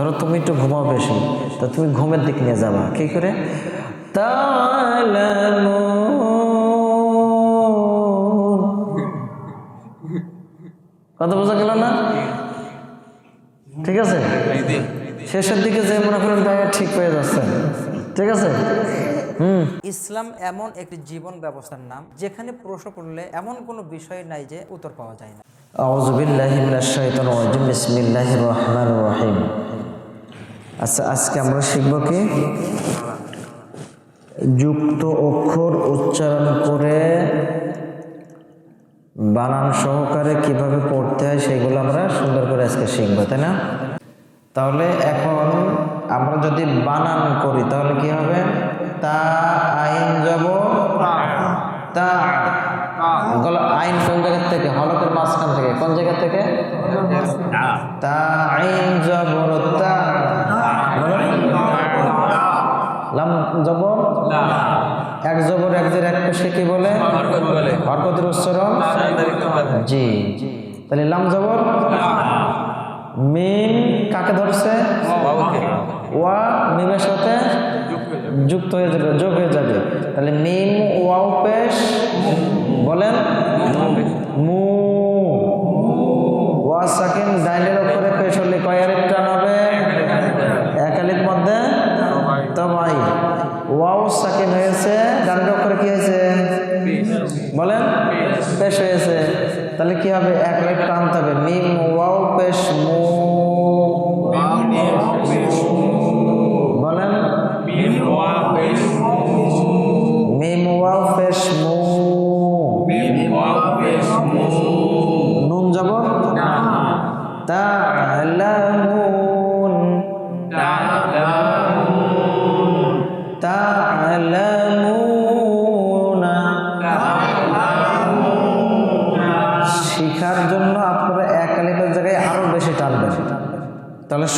ধরো তুমি একটু ঘুমাও বেশি তো তুমি ঘুমের দিক নিয়ে যাবা। কি করে? কথা বোঝা গেল না? ঠিক আছে? শেষের দিকে যে মনে করেন জায়গা ঠিক হয়ে যাচ্ছে। ঠিক আছে? হুম। ইসলাম এমন একটি জীবন ব্যবস্থার নাম যেখানে প্রশ্ন করলে এমন কোনো বিষয় নাই যে উত্তর পাওয়া যায় না। আউযু বিল্লাহি মিনাশ শাইতানির রাজিম। বিসমিল্লাহির রহমানির রহিম। আচ্ছা আজকে আমরা শিখব কি? যুক্ত অক্ষর উচ্চারণ করে বানান সহকারে কীভাবে পড়তে হয় সেগুলো আমরা সুন্দর করে আজকে শিখব, তাই না? তাহলে এখন আমরা যদি বানান করি, তাহলে কি হবে? তা আইন যাব, তা আইন কোন জায়গা থেকে? হলকের মাঝখান থেকে। কোন জায়গা থেকে? তা আইন জবর তা। লাম জবর? এক জবর, এক জের, এক পেশে কি বলে? হরকতের উচ্চারণ? জি। তাহলে লাম জবর? মিম কাকে ধরছে? ওয়া মিমের সাথে যুক্ত হয়ে যাবে, যোগ হয়ে যাবে। তাহলে মিম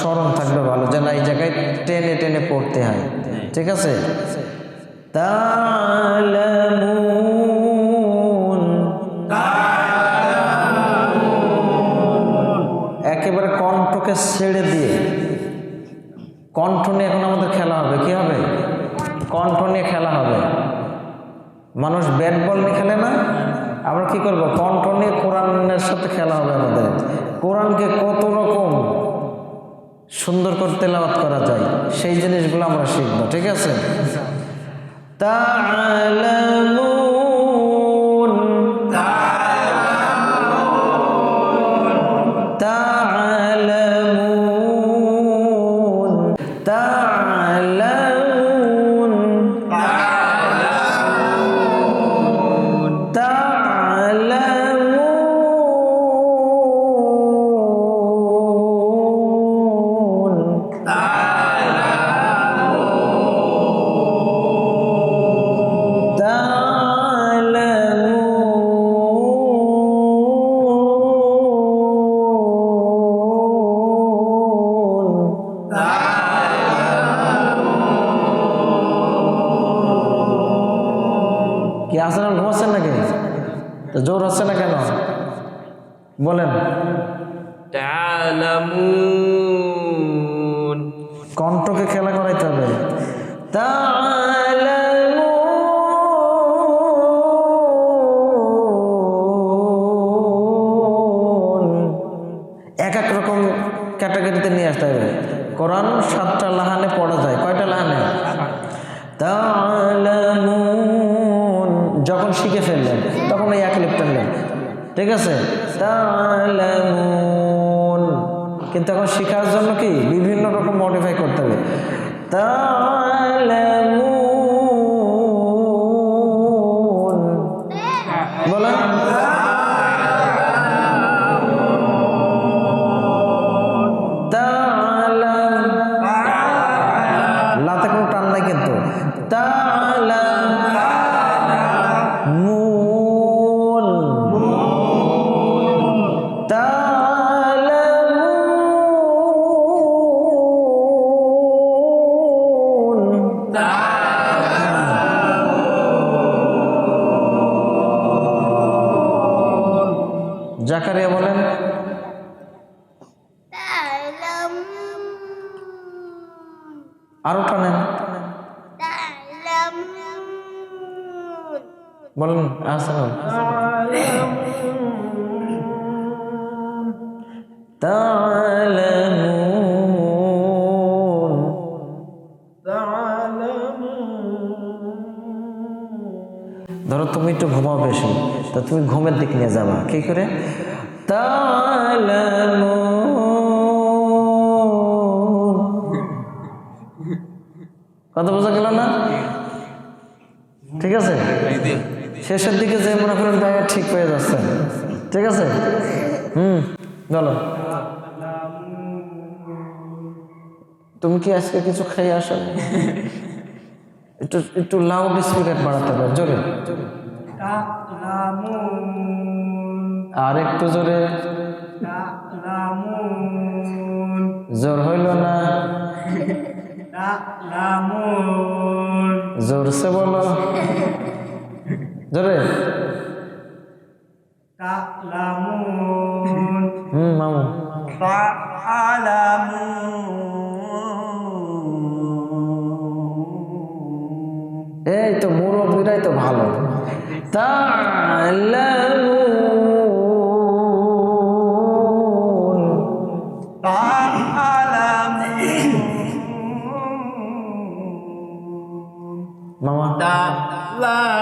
স্মরণ থাকবে ভালো যে না এই জায়গায় টেনে টেনে পড়তে হয়। ঠিক আছে? একেবারে কণ্ঠকে ছেড়ে দিয়ে। কণ্ঠ নিয়ে এখন আমাদের খেলা হবে কি হবে? কণ্ঠ নিয়ে খেলা হবে। মানুষ ব্যাট বল নিয়ে খেলে না? আমরা কি করব? কণ্ঠ নিয়ে কোরআনের সাথে খেলা হবে আমাদের। কোরআনকে কত রকম সুন্দর করে তেলাওয়াত করা যায়। সেই জিনিসগুলো আমরা শিখব ঠিক আছে? তালামুন আসলাম ঘুমাচ্ছেন নাকি? জোর হচ্ছে না কেন? বলেন। কণ্ঠকে খেলা করাইতে হবে। এক এক রকম ক্যাটাগরিতে নিয়ে আসতে হবে। কোরআন সাতটা লাহানে পড়া যায়। ঠিক আছে। কিন্তু এখন শেখার জন্য কি বিভিন্ন রকম মডিফাই করতে হবে তাআলামুন। আরো টানেন বলেন আচ্ছা বল। تعلمون ধরো তুমি একটু ঘুমাও বেশি তো তুমি ঘুমের দিক নিয়ে যাবা কি করে تعلمون কথা বোঝা গেল না? ঠিক আছে? শেষের দিকে যে মনে করেন জায়গা ঠিক হয়ে যাচ্ছে। ঠিক আছে? হুম, বলো। তুমি কি আজকে কিছু খেয়ে আসো? একটু একটু লাউড স্পিকার বাড়াতে হবে, জোরে। আর একটু জোরে। জোর হইল না। জোরসে বলো। জোরে। হুম মামু। এই তো মুরব্বীরাই তো ভালো। তালামুন। মাশাআল্লাহ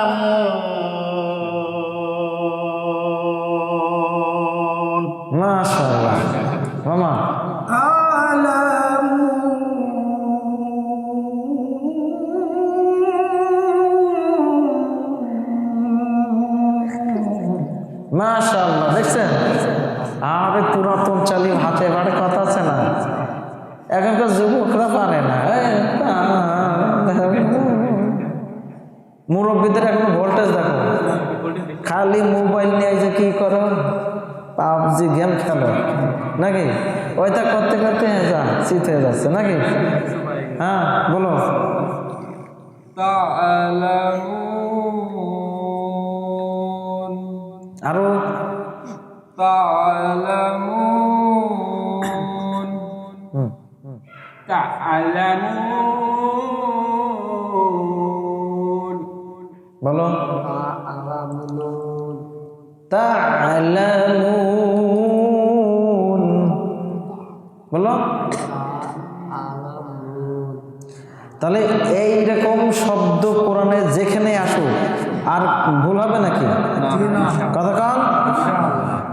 গেম খেলো। নাকি? ওইটা করতে করতে যা শীত হয়ে যাচ্ছে নাকি? হ্যাঁ বলো। আরও। বলো। তা বলো। তাহলে এই রকম শব্দ কোরআনে যেখানে আসুক, আর ভুল হবে নাকি? কথা কন।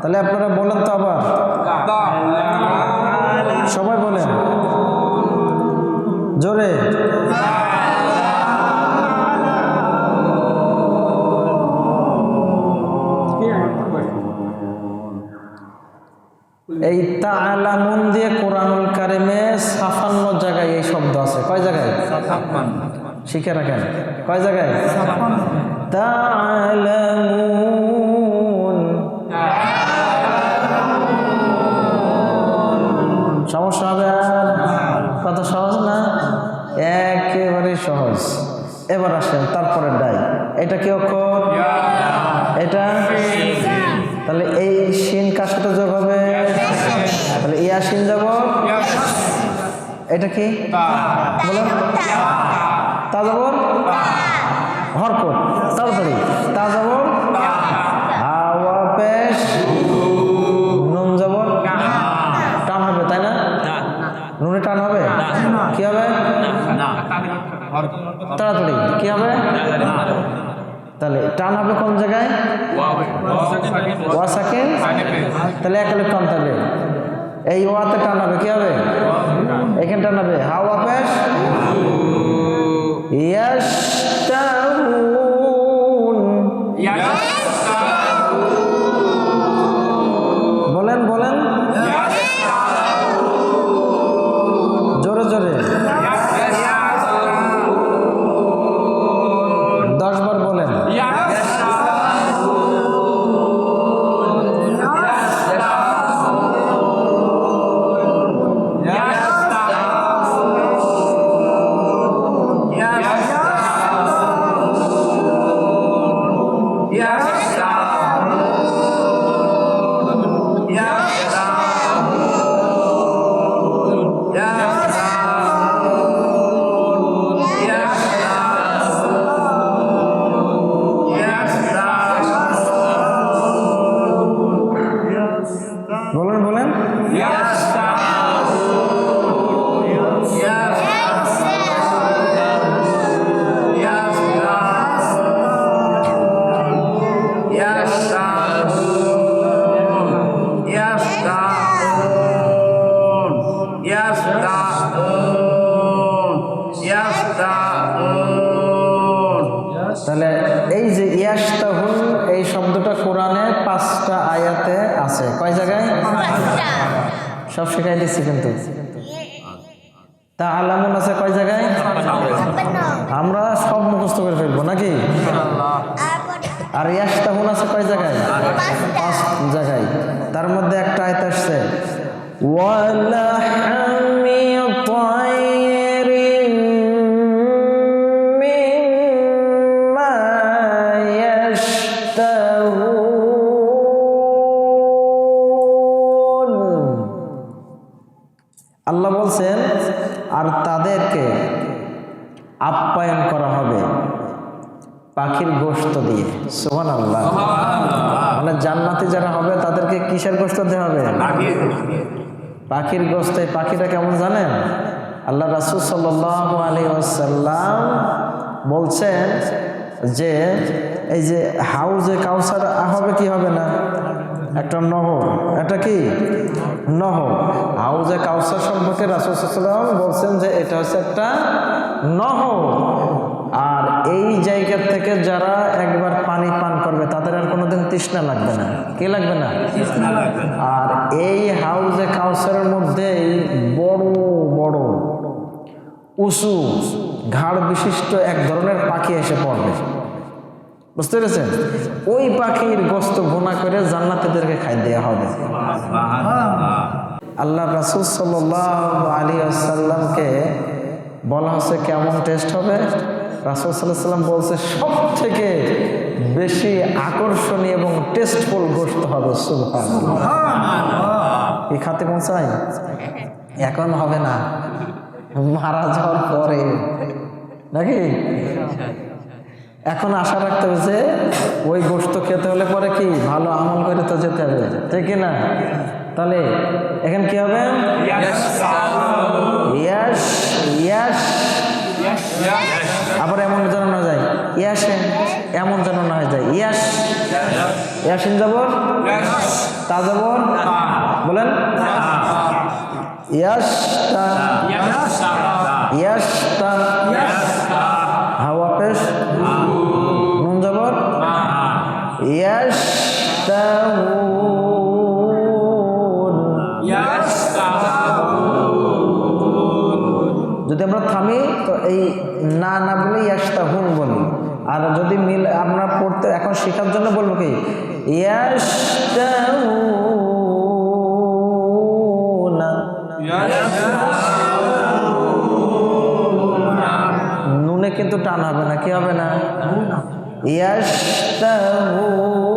তাহলে আপনারা বলেন তো আবার। সবাই বলেন। জোরে। এই তালামুন দিয়ে কোরআনুল কারিমে সাফান্ন জায়গায় এই শব্দ আছে। কয় জায়গায়? শিখে রাখেন। কয় জায়গায়? তালামুন সমস্যা হবে আর? কত সহজ না? একেবারে সহজ। এবার আসেন তারপরে ডাই। এটা কি অক্ষর? এটা? তাহলে এই শিন কার সাথে যোগ হবে? তাহলে ইয়া যাব। এটা কি? বলো। তা যাব? হরকত। তাড়াতাড়ি। তা যাব? হাওয়া পেশ। নুন যাব? টান হবে তাই না? নুনে টান হবে? কি হবে? তাড়াতাড়ি। কি হবে? তাহলে টান হবে কোন জায়গায়? ওয়া তাহলে একালে টান তাহলে। এই ওয়াতে টানাবে কি হবে? এখানে টানাবে। হাওয়া পেশ? ইয়াশতাউন আমরা সব মুখস্থ করে ফেলব নাকি? আর ইয়াস্তাহুন আছে কয় জায়গায়? পাঁচ জায়গায়। তার মধ্যে একটা আয়ত আসছে। আল্লাহ বলছেন আর তাদেরকে আপ্যায়ন করা হবে পাখির গোশত দিয়ে। সোহান আল্লাহ মানে জান্নাতে যারা হবে তাদেরকে কিসের গোশত দেওয়া হবে? পাখির। এই পাখিটা কেমন জানেন? আল্লাহ রাসুল সাল্লাহ আলী আসাল্লাম বলছেন যে এই যে হাউজে কাউসার হবে কি হবে না? একটা নহর এটা কি? নহর হাউজে কাউসার সম্পর্কে রাসুসাল্লাম বলছেন যে এটা হচ্ছে একটা নহর আর এই জায়গা থেকে যারা একবার পানি পান করবে তাদের আর কোনোদিন তৃষ্ণা লাগবে না। কি লাগবে না? আর এই হাউজে কাউসারের মধ্যে বড় বড় উঁচু ঘাড় বিশিষ্ট এক ধরনের পাখি এসে পড়বে। বুঝতে পেরেছেন? ওই পাখির গোস্ত ভুনা করে জান্নাতিদেরকে খাই দেওয়া হবে। আল্লাহ রাসুল সাল্লাহ আলী আসাল্লামকে বলা হচ্ছে কেমন টেস্ট হবে? রাসুল সাল্লাহ সাল্লাম বলছে সব থেকে বেশি আকর্ষণীয় এবং টেস্টফুল গোস্ত হবে। সুভান এই খাতে পৌঁছাই এখন হবে না। মারা যাওয়ার পরে। নাকি? এখন আশা রাখতে হবে যে ওই গোস্ত খেতে হলে পরে কি ভালো আমল করে তো যেতে হবে। ঠিক না? তাহলে এখন কি হবে? ইয়াস ইয়াস আবার এমন যেন না যায়। ইয়াসে এমন যেন না হয়ে যায়। ইয়াস ইয়াসিন যাবর তা যাবর বলেন। ইয়াসটা ইয়াসটা হাওয়া এই না না বলে ইয়াসতাহুন বলি। আর যদি মিল, আমরা পড়তে এখন শেখার জন্য বলব কি? নুনে কিন্তু টান হবে না, কি হবে না? ইয়াস্তাহুনা